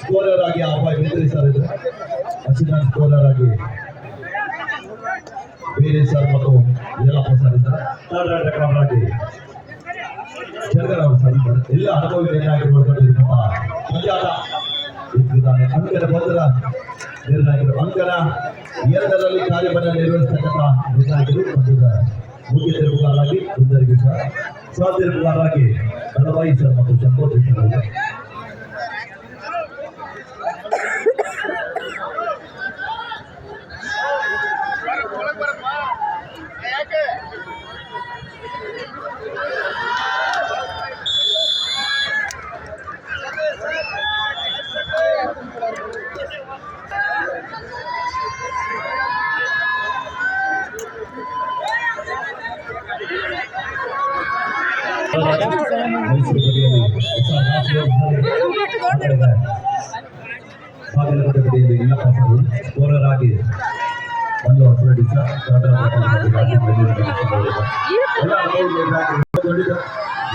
Scorer ಆಗಿ Mitri sir ಇದು assistant scorer ಆಗಿ ಬೇರೆ ಸರ್ ಮತ್ತು ಯಲ್ಲಪ್ಪ ಸರ್ ಇದ್ದಾರೆ ಆಗಿ ಚಂದ್ರರಾವ್ ಸರ್ ಎಲ್ಲ ಅನುಭವಿ ಏನಾಗಿರ್ಬೋದು ಮಂಜಾಟ ಇಟ್ಟಿದ್ದಾನೆ ಅಂಕನ ಮೊದಲ ನಿರ್ಣಾಯಕರು ಅಂಕನ ಎರಡರಲ್ಲಿ ಕಾರ್ಯವನ್ನು ನಿರ್ವಹಿಸತಕ್ಕಂಥ ನಿರ್ಣಾಯಕರು ಬಂದಿದ್ದಾರೆ. ಮುಖ್ಯ ತಿರುಗುಗಾರರಾಗಿ ಸುಂದರಿಗೆ ಸಹ ಸ್ವ ತಿರುಗುಗಾರರಾಗಿ ಬಲವಾಯಿ ಸರ್ ಮತ್ತು ಚಂಪೋತಿ ಸರ್ ಸ್ಕೋರರ್ ಆಗಿ ಒಂದು ಹೊಸಡಿ ಸರ್ ಥರ್ಡ್ ಎಲ್ಲ ಅನುಭವಿ ನಿರ್ಣಾಯಕರು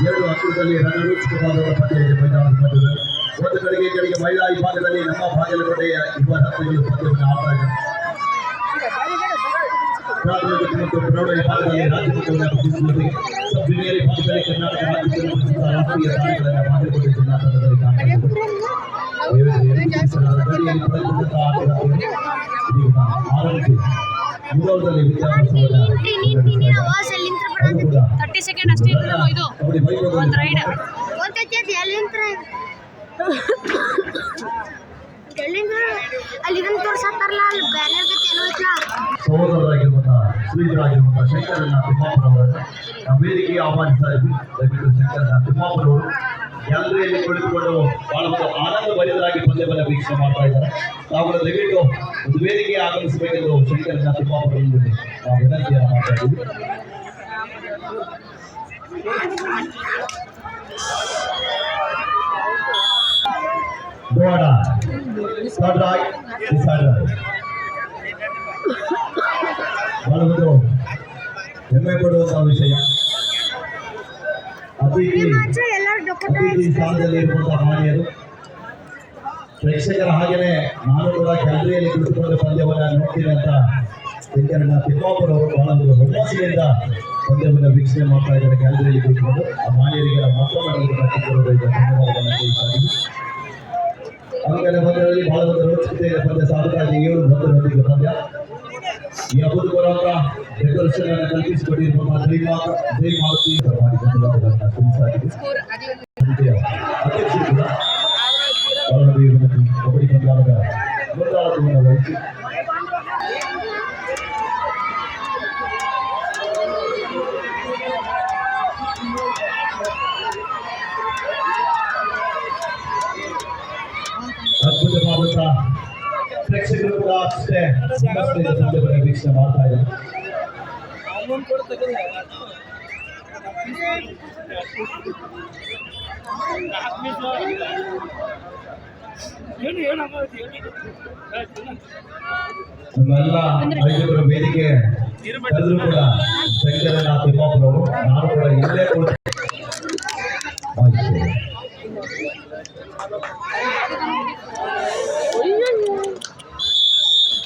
ಎರಡು ಹತ್ತಿರದಲ್ಲಿ ರಣರೋಚಕವಾದ ಪಂದ್ಯ ಇದೆ ಮೈದಾನದ ಮಧ್ಯದಲ್ಲಿ ಒಂದು ಕಡೆಗೆ ಕಡೆಗೆ ಮಹಿಳಾ ವಿಭಾಗದಲ್ಲಿ ನಮ್ಮ ಬಾಗಲಕೋಟೆಯ ಯುವ ರತ್ನಗಳು ಪಂದ್ಯವನ್ನು ಆಡ್ತಾ ಇದ್ದಾರೆ ಕರ್ನಾಟಕ ತರ್ಟಿ ಸೆಕೆಂಡ್ ಅಷ್ಟೇ ಇದು ಒಂದು ರೈಡ್ ಅಲ್ಲಿ ಇದನ್ನ ತೋರ್ಸತ್ತಾರಲ್ಲ ಅಲ್ಲಿ ಬ್ಯಾನರ್ ಶ್ರೀಗಳಾಗಿರುವಂತಹ ಶಂಕರನ ದಯವಿಟ್ಟು ಶಂಕರನ ತಿಮ್ಮಾಪುರವರು ಗ್ಯಾಲರಿಯಲ್ಲಿ ಕುಳಿತುಕೊಂಡು ಬಹಳ ಆನಂದ ಭರಿತರಾಗಿ ಪಂದ್ಯವನ್ನು ಮಾಡ್ತಾ ಇದ್ದಾರೆ. ತಾವು ದಯವಿಟ್ಟು ಒಂದು ವೇದಿಕೆಗೆ ಆಗಮಿಸಬೇಕೆಂದು ಶಂಕರಣ್ಣ ತಿಮ್ಮಾಪುರದಲ್ಲಿ ನಾವು ವಿನಂತಿಯನ್ನು ಮಾಡ್ತಾ ಬಹಳ ಹೆಮ್ಮೆ ಪಡುವಂತಹ ವಿಷಯ ಮಾನ್ಯರು ಪ್ರೇಕ್ಷಕರ ಹಾಗೆಯೇ ನಾನು ಕೂಡ ಗ್ಯಾಲರಿಯಲ್ಲಿ ಕುಳಿತುಕೊಂಡು ಪಂದ್ಯವನ್ನು ನೋಡ್ತೀನಿ ಅಂತ ಶಂಕರಣ್ಣ ತಿಮ್ಮಾಪುರ ಅವರು ಬಹಳ ಒಂದು ಹುಮ್ಮಸ್ಸಿನಿಂದ ಪಂದ್ಯವನ್ನು ವೀಕ್ಷಣೆ ಮಾಡ್ತಾ ಇದ್ದಾರೆ ಗ್ಯಾಲರಿಯಲ್ಲಿ ಕುಳಿತುಕೊಂಡು ಆ ಮಾನ್ಯರಿಗೆ ಮತ್ತೊಮ್ಮೆ ಧನ್ಯವಾದಗಳನ್ನು ಇದ್ದೀವಿ ಅಂಗನ ಪಂದ್ಯದಲ್ಲಿ ಬಹಳ ಒಂದು ರೋಚಕತೆಯ ಪಂದ್ಯ ಸಾಗುತ್ತಾ ಇದೆ ಏಳು ಒಂದು ಹೊತ್ತಿಗೆ ಪಂದ್ಯ ಈ ಅಭೂತಪೂರ್ವ ಡೆಕೋರೇಷನ್ ಅನ್ನು ಕಲ್ಪಿಸಿಕೊಟ್ಟಿರುವಂತಹ ಶ್ರೀಮಾತ ಜೈ ಮಾರುತಿ ಪರವಾಗಿ ಧನ್ಯವಾದಗಳನ್ನು ತಿಳಿಸಾಗಿದೆ ಸಮಿತಿಯ ಅಧ್ಯಕ್ಷರು ಕೂಡ ಬಾಲನದಿ ಮತ್ತು ಕಬಡ್ಡಿ ಪಂದ್ಯಾಟದ ಮುಂದಾಳತ್ವವನ್ನು ವಹಿಸಿ ಅಷ್ಟೇ ಮಾಡ್ತಾ ನಮ್ಮೆಲ್ಲ ವೇದಿಕೆ ಎಲ್ಲರೂ ಕೂಡ ಶಂಕರನಾಥ್ ನಾನು ಕೂಡ ಇಲ್ಲೇ